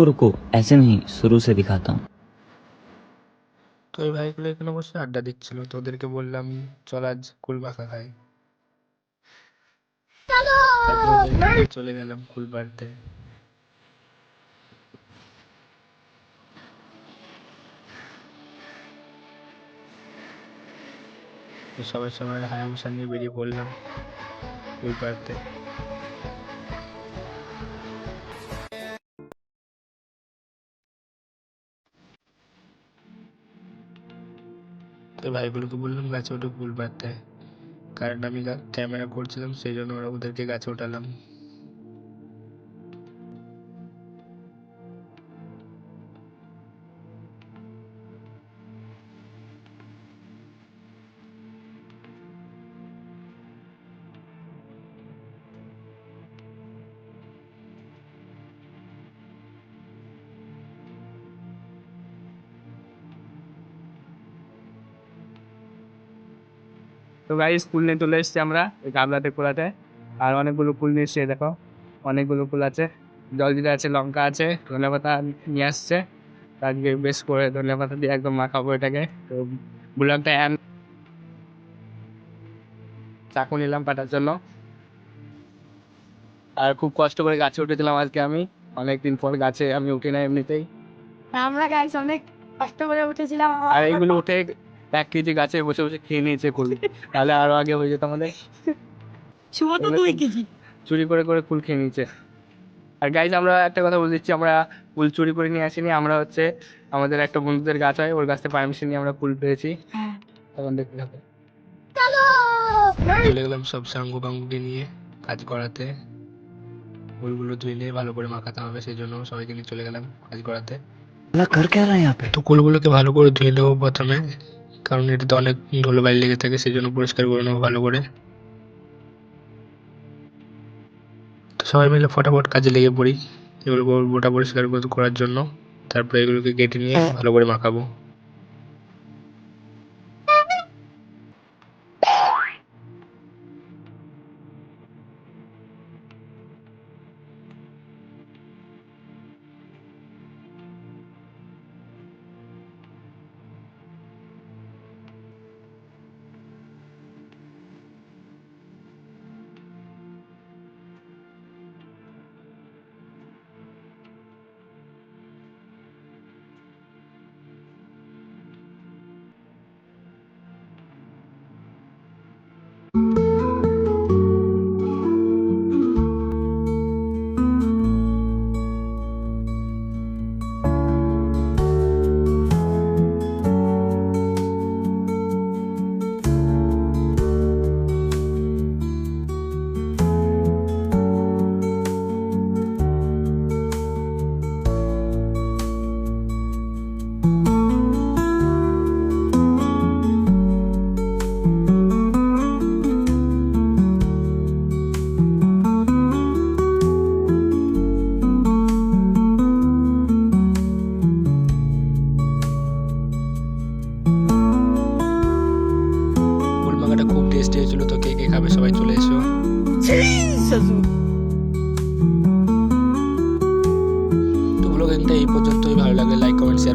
रुको रुको ऐसे नहीं शुरू से दिखाता हूँ তো এই ভাইগুলো এখানে বসে আড্ডা দিচ্ছিল তো ওদেরকে বললাম চল আজ কুল মাখা খাই তারপর ওদেরকে নিয়ে চলে গেলাম কুল পাড়তে তো সবাই সবাই হায়ামশা নিয়ে বেরিয়ে পড়লাম কুল পাড়তে তো ভাইগুলোকে বললাম, গাছে উঠে ফুল পাড়তে কারণ আমি ক্যামেরা করছিলাম, সেই জন্য ওরা ওদেরকে গাছে ওঠালাম। তো গাই স্কুল নিয়ে চলে এসেছি আমরা ওই গামলাতে কোলাতে আর অনেকগুলো ফুল নিয়ে এসছি দেখো। অনেকগুলো ফুল আছে। জল দিতে আছে লঙ্কা আছে ধনে পাতা নিয়ে আসছে। আজকে বেশ করে ধনে পাতা দিয়ে একদম মাখাবো এটাকে। তো ব্লগটা অ্যান চাকু নিলাম কাটার জন্য। আর খুব কষ্ট করে গাছে উঠেছিলাম আজকে আমি। অনেকদিন পর গাছে আমি উঠি না এমনিতেই। আমরা গাইস অনেক কষ্ট করে উঠেছিলাম। আর এইগুলো উঠে এক কেজি গাছে বসে বসে খেয়ে নিয়েছে কুল তাহলে আরো আগে হয়ে যেত আমাদের শুভ তো দুই কেজি চুরি করে করে কুল খেয়ে নিয়েছে আর গাইজ আমরা একটা কথা বলে দিচ্ছি আমরা কুল চুরি করে নিয়ে আসিনি আমরা হচ্ছে আমাদের একটা বন্ধুদের গাছ হয় ওর কাছ থেকে পারমিশন নিয়ে আমরা কুল পেয়েছি হ্যাঁ তখন দেখতে হবে চলে গেলাম সব সাঙ্গু বাঙ্গুকে নিয়ে কাজ করাতে ফুলগুলো ধুইলে ভালো করে মাখাতে হবে সেই জন্য সবাইকে নিয়ে চলে গেলাম কাজ করাতে अल्लाह कर क्या रहा है यहाँ पे তো কুলগুলোকে ভালো করে ধুয়ে নেবো প্রথমে কারণ এটাতে অনেক ধুলোবালি লেগে থাকে সেই জন্য পরিষ্কার করে নেব ভালো করে। তো সবাই মিলে ফটাফট কাজে লেগে পড়ি এগুলো গোটা পরিষ্কার করার জন্য। তারপরে এগুলোকে কেটে নিয়ে ভালো করে মাখাবো। si